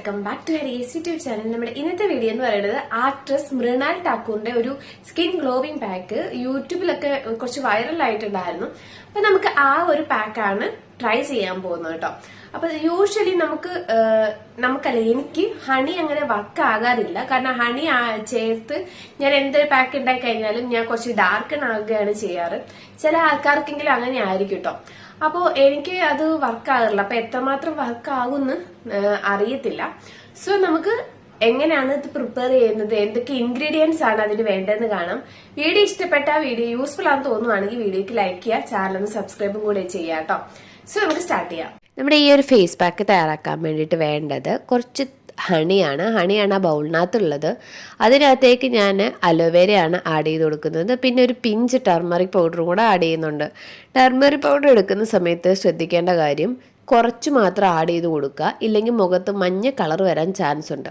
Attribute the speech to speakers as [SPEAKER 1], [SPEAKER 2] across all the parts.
[SPEAKER 1] Welcome back to Haris YouTube channel നമ്മുടെ ഇന്നത്തെ video എന്ന് പറയുന്നത് ആക്ട്രസ് മൃണാൽ ടാക്കൂറിന്റെ ഒരു സ്കിൻ ഗ്ലോവിംഗ് പാക്ക് യൂട്യൂബിലൊക്കെ കുറച്ച് വൈറൽ ആയിട്ടുണ്ടായിരുന്നു. അപ്പൊ നമുക്ക് ആ ഒരു പാക്കാണ് ട്രൈ ചെയ്യാൻ പോകുന്നത് കേട്ടോ. അപ്പൊ യൂഷ്വലി നമുക്ക് നമുക്കല്ല എനിക്ക് ഹണി അങ്ങനെ വർക്ക് ആകാറില്ല. കാരണം ഹണി ചേർത്ത് ഞാൻ എന്തൊരു പാക്ക് ഉണ്ടാക്കി കഴിഞ്ഞാലും ഞാൻ കുറച്ച് ഡാർക്കൺ ആകുകയാണ് ചെയ്യാറ്. ചില ആൾക്കാർക്കെങ്കിലും അങ്ങനെ ആയിരിക്കും കേട്ടോ അപ്പോ എനിക്ക് അത് വർക്ക് ആകാറില്ല. അപ്പൊ എത്രമാത്രം വർക്ക് ആകുമെന്ന് അറിയത്തില്ല. സോ നമുക്ക് എങ്ങനെയാണ് ഇത് പ്രിപ്പയർ ചെയ്യുന്നത്? എന്തൊക്കെ ഇൻഗ്രീഡിയൻസ് ആണ് അതിന് വേണ്ടതെന്ന് കാണാം. വീഡിയോ ഇഷ്ടപ്പെട്ട വീഡിയോ യൂസ്ഫുൾ ആണെന്ന് തോന്നുവാണെങ്കിൽ വീഡിയോക്ക് ലൈക്ക് ചെയ്യുക ചാനൽ ഒന്ന് സബ്സ്ക്രൈബും കൂടെ ചെയ്യുക കേട്ടോ സോ നമുക്ക് സ്റ്റാർട്ട് ചെയ്യാം.
[SPEAKER 2] നമ്മുടെ ഈ ഒരു ഫേസ് പാക്ക് തയ്യാറാക്കാൻ വേണ്ടിയിട്ട് വേണ്ടത് കുറച്ച് ഹണിയാണ്. ഹണിയാണ് ആ ബൗളിനകത്തുള്ളത്. അതിനകത്തേക്ക് ഞാൻ അലോവേരയാണ് ആഡ് ചെയ്ത് കൊടുക്കുന്നത്. പിന്നെ ഒരു പിഞ്ച് ടർമറിക് പൗഡറും കൂടെ ആഡ് ചെയ്യുന്നുണ്ട്. ടർമറിക് പൗഡർ എടുക്കുന്ന സമയത്ത് ശ്രദ്ധിക്കേണ്ട കാര്യം കുറച്ച് മാത്രം ആഡ് ചെയ്ത് കൊടുക്കുക. ഇല്ലെങ്കിൽ മുഖത്ത് മഞ്ഞ കളർ വരാൻ ചാൻസ് ഉണ്ട്.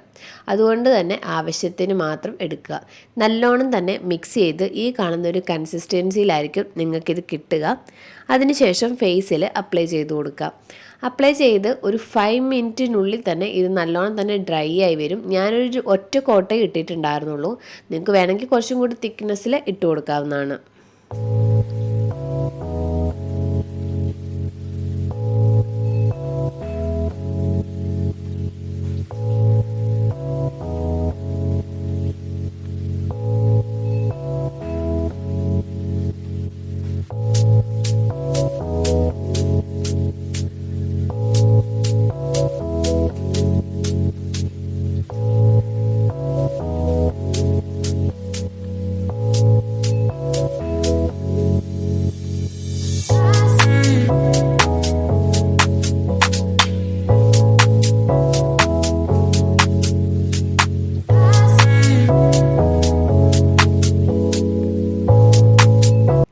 [SPEAKER 2] അതുകൊണ്ട് തന്നെ ആവശ്യത്തിന് മാത്രം എടുക്കുക. നല്ലോണം തന്നെ മിക്സ് ചെയ്ത് ഈ കാണുന്ന ഒരു കൺസിസ്റ്റൻസിയിലായിരിക്കും നിങ്ങൾക്കിത് കിട്ടുക. അതിനുശേഷം ഫേസിൽ അപ്ലൈ ചെയ്ത് കൊടുക്കുക. അപ്ലൈ ചെയ്ത് ഒരു ഫൈവ് മിനിറ്റിനുള്ളിൽ തന്നെ ഇത് നല്ലോണം തന്നെ ഡ്രൈ ആയി വരും. ഞാനൊരു ഒറ്റ കോട്ടേ ഇട്ടിട്ടുണ്ടായിരുന്നുള്ളൂ. നിങ്ങൾക്ക് വേണമെങ്കിൽ കുറച്ചും കൂടി തിക്നെസ്സിൽ ഇട്ട് കൊടുക്കാവുന്നതാണ്.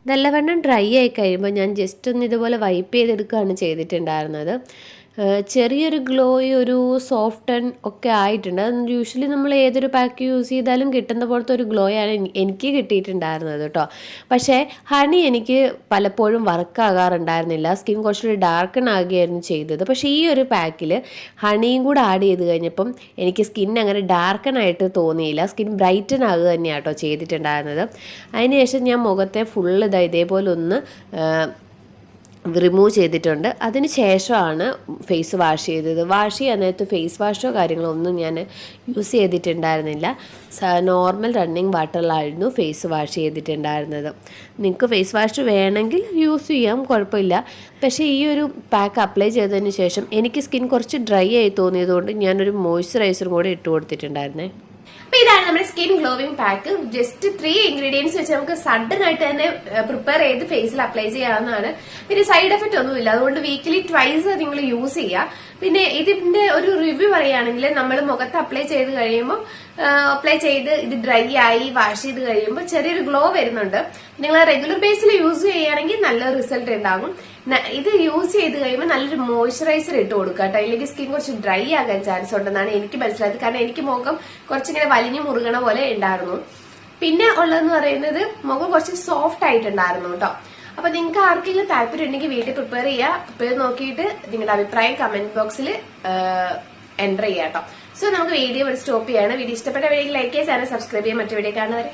[SPEAKER 2] നല്ലവണ്ണം ഡ്രൈ ആയി കഴിയുമ്പോൾ ഞാൻ ജസ്റ്റ് ഒന്ന് ഇതുപോലെ വൈപ്പ് ചെയ്തെടുക്കുകയാണ് ചെയ്തിട്ടുണ്ടായിരുന്നത്. ചെറിയൊരു ഗ്ലോയ് ഒരു സോഫ്റ്റ് ആൻഡ് ഒക്കെ ആയിട്ടുണ്ട്. അത് യൂഷ്വലി നമ്മൾ ഏതൊരു പാക്ക് യൂസ് ചെയ്താലും കിട്ടുന്ന പോലത്തെ ഒരു ഗ്ലോയാണ് ആണ് എനിക്ക് കിട്ടിയിട്ടുണ്ടായിരുന്നത് കേട്ടോ. പക്ഷേ ഹണി എനിക്ക് പലപ്പോഴും വർക്ക് ആകാറുണ്ടായിരുന്നില്ല. സ്കിൻ കുറച്ചുകൂടി ഡാർക്കൺ ആകുകയായിരുന്നു ചെയ്തത്. പക്ഷേ ഈ ഒരു പാക്കിൽ ഹണിയും കൂടെ ആഡ് ചെയ്ത് കഴിഞ്ഞപ്പം എനിക്ക് സ്കിൻ അങ്ങനെ ഡാർക്കൺ ആയിട്ട് തോന്നിയില്ല. സ്കിൻ ബ്രൈറ്റൻ ആകുക തന്നെയാണ് കേട്ടോ ചെയ്തിട്ടുണ്ടായിരുന്നത്. അതിനുശേഷം ഞാൻ മുഖത്തെ ഫുള്ള് ഇതാ ഇതേപോലെ ഒന്ന് റിമൂവ് ചെയ്തിട്ടുണ്ട്. അതിന് ശേഷമാണ് ഫേസ് വാഷ് ചെയ്തത്. വാഷ് ചെയ്യാൻ നേരത്ത് ഫേസ് വാഷോ കാര്യങ്ങളോ ഒന്നും ഞാൻ യൂസ് ചെയ്തിട്ടുണ്ടായിരുന്നില്ല. നോർമൽ റണ്ണിങ് വാട്ടറിലായിരുന്നു ഫേസ് വാഷ് ചെയ്തിട്ടുണ്ടായിരുന്നത്. നിങ്ങൾക്ക് ഫേസ് വാഷ് വേണമെങ്കിൽ യൂസ് ചെയ്യാം കുഴപ്പമില്ല. പക്ഷേ ഈ ഒരു പാക്ക് അപ്ലൈ ചെയ്തതിന് ശേഷം എനിക്ക് സ്കിൻ കുറച്ച് ഡ്രൈ ആയി തോന്നിയതുകൊണ്ട് ഞാനൊരു മോയ്സ്ചറൈസറും കൂടെ ഇട്ട് കൊടുത്തിട്ടുണ്ടായിരുന്നേ.
[SPEAKER 1] അപ്പൊ ഇതാണ് നമ്മുടെ skin glowing pack just three ingredients വെച്ച് നമുക്ക് സഡൻ ആയിട്ട് തന്നെ പ്രിപ്പയർ ചെയ്ത് ഫേസിൽ അപ്ലൈ ചെയ്യാവുന്നതാണ്. പിന്നെ സൈഡ് എഫക്റ്റ് ഒന്നുമില്ല. അതുകൊണ്ട് വീക്കിലി ട്വൈസ് നിങ്ങൾ യൂസ് ചെയ്യുക. പിന്നെ ഇതിന്റെ ഒരു റിവ്യൂ പറയുകയാണെങ്കിൽ നമ്മൾ മുഖത്ത് അപ്ലൈ ചെയ്ത് കഴിയുമ്പോൾ അപ്ലൈ ചെയ്ത് ഇത് ഡ്രൈ ആയി വാഷ് ചെയ്ത് കഴിയുമ്പോൾ ചെറിയൊരു ഗ്ലോ വരുന്നുണ്ട്. നിങ്ങൾ റെഗുലർ ബേസിൽ യൂസ് ചെയ്യുകയാണെങ്കിൽ നല്ല റിസൾട്ട് ഉണ്ടാകും. ഇത് യൂസ് ചെയ്ത് കഴിയുമ്പോൾ നല്ലൊരു മോയ്സ്ചറൈസർ ഇട്ട് കൊടുക്കുക കേട്ടോ. സ്കിൻ കുറച്ച് ഡ്രൈ ആകാൻ ചാൻസ് ഉണ്ടെന്നാണ് എനിക്ക് മനസ്സിലായത്. കാരണം എനിക്ക് മുഖം കുറച്ചിങ്ങനെ വലിഞ്ഞു മുറുകണ പോലെ ഉണ്ടായിരുന്നു. പിന്നെ ഉള്ളതെന്ന് പറയുന്നത് മുഖം കുറച്ച് സോഫ്റ്റ് ആയിട്ടുണ്ടായിരുന്നു കേട്ടോ. അപ്പൊ നിങ്ങൾക്ക് ആർക്കെങ്കിലും താല്പര്യം ഉണ്ടെങ്കിൽ വീട്ടിൽ പ്രിപ്പയർ ചെയ്യുക. പ്രിപ്പയർ നോക്കിയിട്ട് നിങ്ങളുടെ അഭിപ്രായം കമന്റ് ബോക്സിൽ എന്റർ ചെയ്യാം കേട്ടോ. സോ നമുക്ക് വീഡിയോ ഇവിടെ സ്റ്റോപ്പ് ചെയ്യാണ്. വീഡിയോ ഇഷ്ടപ്പെട്ട വീഡിയോ ലൈക്ക് ചാനൽ സബ്സ്ക്രൈബ് ചെയ്യാൻ മറ്റു വീഡിയോ കാണുന്നവരെ.